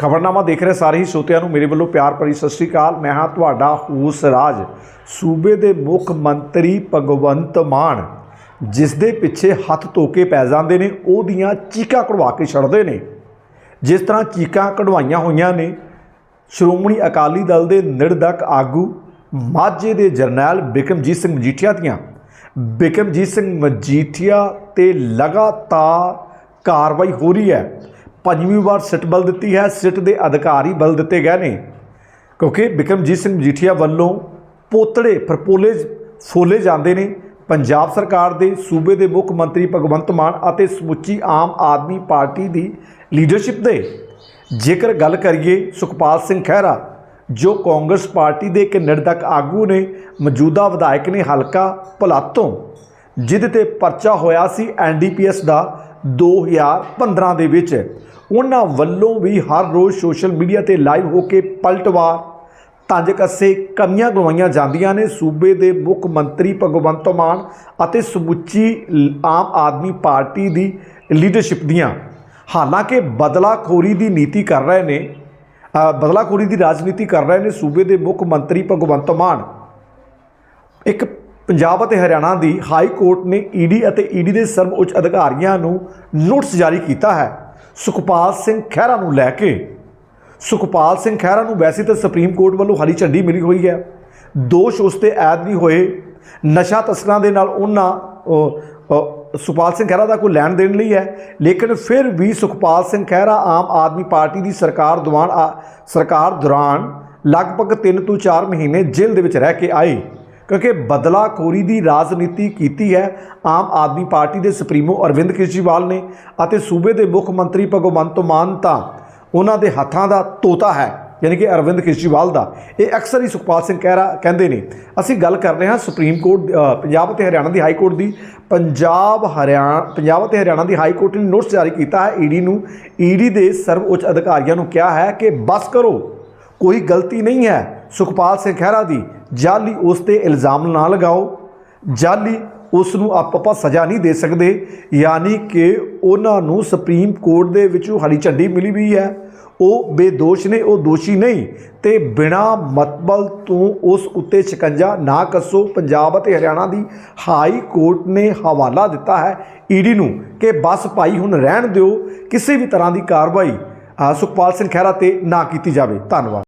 ਖਬਰਨਾਮਾ ਦੇਖ ਰਹੇ ਸਾਰੇ ਹੀ ਸਰੋਤਿਆਂ ਨੂੰ ਮੇਰੇ ਵੱਲੋਂ ਪਿਆਰ ਭਰੀ ਸਤਿ ਸ੍ਰੀ ਅਕਾਲ। ਮੈਂ ਹਾਂ ਤੁਹਾਡਾ ਹੂਸ ਰਾਜ। ਸੂਬੇ ਦੇ ਮੁੱਖ ਮੰਤਰੀ ਭਗਵੰਤ ਮਾਨ ਜਿਸ ਦੇ ਪਿੱਛੇ ਹੱਥ ਧੋ ਕੇ ਪੈ ਜਾਂਦੇ ਨੇ, ਉਹਦੀਆਂ ਚੀਕਾਂ ਕਢਵਾ ਕੇ ਛੱਡਦੇ ਨੇ। ਜਿਸ ਤਰ੍ਹਾਂ ਚੀਕਾਂ ਕਢਵਾਈਆਂ ਹੋਈਆਂ ਨੇ, ਸ਼੍ਰੋਮਣੀ ਅਕਾਲੀ ਦਲ ਦੇ ਨਿਰਦਕ ਆਗੂ, ਮਾਝੇ ਦੇ ਜਰਨੈਲ ਬਿਕਮਜੀਤ ਸਿੰਘ ਮਜੀਠੀਆ ਦੀਆਂ। ਬਿਕਮਜੀਤ ਸਿੰਘ ਮਜੀਠੀਆ ਤੇ ਲਗਾਤਾਰ ਕਾਰਵਾਈ ਹੋ ਰਹੀ ਹੈ। ਪੰਜਵੀਂ ਵਾਰ ਸਿੱਟ ਬਲ ਦਿੱਤੀ ਹੈ, ਸਿੱਟ ਦੇ ਅਧਿਕਾਰੀ ਬਲ ਦਿੱਤੇ ਗਏ ਨੇ। ਕਿਉਂਕਿ ਬਿਕਰਮਜੀਤ ਸਿੰਘ ਮਜੀਠੀਆ ਵੱਲੋਂ ਪੋਤੜੇ ਪ੍ਰਪੋਲੇ ਫੋਲੇ ਜਾਂਦੇ ਨੇ। ਪੰਜਾਬ ਸਰਕਾਰ ਦੇ ਸੂਬੇ ਦੇ ਮੁੱਖ ਮੰਤਰੀ ਭਗਵੰਤ ਮਾਨ ਅਤੇ ਸਮੁੱਚੀ ਆਮ ਆਦਮੀ ਪਾਰਟੀ ਦੀ ਲੀਡਰਸ਼ਿਪ ਦੇ। ਜੇਕਰ ਗੱਲ ਕਰੀਏ ਸੁਖਪਾਲ ਸਿੰਘ ਖਹਿਰਾ, ਜੋ ਕਾਂਗਰਸ ਪਾਰਟੀ ਦੇ ਇੱਕ ਨਿਰਦਕ ਆਗੂ ਨੇ, ਮੌਜੂਦਾ ਵਿਧਾਇਕ ਨੇ ਹਲਕਾ ਭਲਾਤੋਂ ਜਿਹਦੇ ਤੇ ਪਰਚਾ ਹੋਇਆ ਸੀ ਐਨਡੀਪੀਐਸ ਦਾ। 2015 ਦੇ ਵਿੱਚ ਉਹਨਾਂ ਵੱਲੋਂ ਵੀ ਹਰ ਰੋਜ਼ ਸੋਸ਼ਲ ਮੀਡੀਆ ਤੇ ਲਾਈਵ ਹੋ ਕੇ ਪਲਟਵਾਰ ਤੰਜ ਕੱਸੇ ਕਮੀਆਂ ਗਵਾਈਆਂ ਜਾਂਦੀਆਂ ਨੇ। ਸੂਬੇ ਦੇ ਮੁੱਖ ਮੰਤਰੀ ਭਗਵੰਤ ਮਾਨ ਅਤੇ ਸਮੁੱਚੀ ਆਮ ਆਦਮੀ ਪਾਰਟੀ ਦੀ ਲੀਡਰਸ਼ਿਪ ਦੀਆਂ ਹਾਲਾਂਕਿ ਬਦਲਾਖੋਰੀ ਦੀ ਨੀਤੀ ਕਰ ਰਹੇ ਨੇ ਬਦਲਾਖੋਰੀ ਦੀ ਰਾਜਨੀਤੀ ਕਰ ਰਹੇ ਨੇ ਸੂਬੇ ਦੇ ਮੁੱਖ ਮੰਤਰੀ ਭਗਵੰਤ ਮਾਨ। ਇੱਕ ਪੰਜਾਬ ਅਤੇ ਹਰਿਆਣਾ ਦੀ ਹਾਈ ਕੋਰਟ ਨੇ ਈਡੀ ਅਤੇ ਈਡੀ ਦੇ ਸਰਵਉੱਚ ਅਧਿਕਾਰੀਆਂ ਨੂੰ ਨੋਟਿਸ ਜਾਰੀ ਕੀਤਾ ਹੈ। ਸੁਖਪਾਲ ਸਿੰਘ ਖਹਿਰਾ ਨੂੰ ਲੈ ਕੇ। ਸੁਖਪਾਲ ਸਿੰਘ ਖਹਿਰਾ ਨੂੰ ਵੈਸੇ ਤਾਂ ਸੁਪਰੀਮ ਕੋਰਟ ਵੱਲੋਂ ਹਰੀ ਝੰਡੀ ਮਿਲੀ ਹੋਈ ਹੈ। ਦੋਸ਼ ਉਸ ਤੇ ਐਦ ਨਹੀਂ ਹੋਏ। ਨਸ਼ਾ ਤਸਕਰਾਂ ਦੇ ਨਾਲ ਉਹਨਾਂ ਸੁਖਪਾਲ ਸਿੰਘ ਖਹਿਰਾ ਦਾ ਕੋਈ ਲੈਣ ਦੇਣ ਲਈ ਹੈ। ਲੇਕਿਨ ਫਿਰ ਵੀ ਸੁਖਪਾਲ ਸਿੰਘ ਖਹਿਰਾ ਆਮ ਆਦਮੀ ਪਾਰਟੀ ਦੀ ਸਰਕਾਰ ਦੌਰਾਨ ਆ- ਸਰਕਾਰ ਦੌਰਾਨ ਲਗਭਗ 3 ਤੋਂ 4 ਮਹੀਨੇ ਜੇਲ੍ਹ ਦੇ ਵਿੱਚ ਰਹਿ ਕੇ ਆਏ। ਕਿਉਂਕਿ ਬਦਲਾਖੋਰੀ ਦੀ ਰਾਜਨੀਤੀ ਕੀਤੀ ਹੈ, ਆਮ ਆਦਮੀ ਪਾਰਟੀ ਦੇ ਸੁਪਰੀਮੋ ਅਰਵਿੰਦ ਕੇਜਰੀਵਾਲ ਨੇ ਅਤੇ ਸੂਬੇ ਦੇ ਮੁੱਖ ਮੰਤਰੀ ਭਗਵੰਤ ਮਾਨ ਤਾਂ ਉਹਨਾਂ ਦੇ ਹੱਥਾਂ ਦਾ ਤੋਤਾ ਹੈ, ਯਾਨੀ ਕਿ ਅਰਵਿੰਦ ਕੇਜਰੀਵਾਲ ਦਾ। ਇਹ ਅਕਸਰ ਹੀ ਸੁਖਪਾਲ ਸਿੰਘ ਕਹਿਰਾ ਕਹਿੰਦੇ ਨੇ। ਅਸੀਂ ਗੱਲ ਕਰ ਰਹੇ ਹਾਂ ਸੁਪਰੀਮ ਕੋਰਟ ਪੰਜਾਬ ਅਤੇ ਹਰਿਆਣਾ ਦੀ ਹਾਈ ਕੋਰਟ ਦੀ। ਪੰਜਾਬ ਹਰਿਆਣਾ ਪੰਜਾਬ ਅਤੇ ਹਰਿਆਣਾ ਦੀ ਹਾਈ ਕੋਰਟ ਨੇ ਨੋਟਿਸ ਜਾਰੀ ਕੀਤਾ ਹੈ, ਈਡੀ ਨੂੰ। ਈਡੀ ਦੇ ਸਰਵਉੱਚ ਅਧਿਕਾਰੀਆਂ ਨੂੰ ਕਿਹਾ ਹੈ ਕਿ ਬਸ ਕਰੋ, ਕੋਈ ਗਲਤੀ ਨਹੀਂ ਹੈ। ਸੁਖਪਾਲ ਸਿੰਘ ਖਹਿਰਾ ਦੀ, ਜਾਲੀ ਉਸ ਤੇ ਇਲਜ਼ਾਮ ਨਾ ਲਗਾਓ। ਜਾਲੀ ਉਸ ਨੂੰ ਆਪ ਆਪਾਂ ਸਜ਼ਾ ਨਹੀਂ ਦੇ ਸਕਦੇ। ਯਾਨੀ ਕਿ ਉਹਨਾਂ ਨੂੰ ਸੁਪਰੀਮ ਕੋਰਟ ਦੇ ਵਿੱਚੋਂ ਹਰੀ ਝੰਡੀ ਮਿਲੀ ਵੀ ਹੈ। ਉਹ ਬੇਦੋਸ਼ ਨੇ, ਉਹ ਦੋਸ਼ੀ ਨਹੀਂ। ਤੇ ਬਿਨਾ ਮਤਬਲ ਤੋਂ ਉਸ ਉੱਤੇ ਸ਼ਿਕੰਜਾ ਨਾ ਕੱਸੋ। ਪੰਜਾਬ ਅਤੇ ਹਰਿਆਣਾ ਦੀ ਹਾਈ ਕੋਰਟ ਨੇ ਹਵਾਲਾ ਦਿੱਤਾ ਹੈ ਈਡੀ ਨੂੰ ਕਿ ਬਸ ਭਾਈ ਹੁਣ ਰਹਿਣ ਦਿਓ। ਕਿਸੇ ਵੀ ਤਰ੍ਹਾਂ ਦੀ ਕਾਰਵਾਈ ਸੁਖਪਾਲ ਸਿੰਘ ਖਹਿਰਾ ਤੇ ਨਾ ਕੀਤੀ ਜਾਵੇ। ਧੰਨਵਾਦ।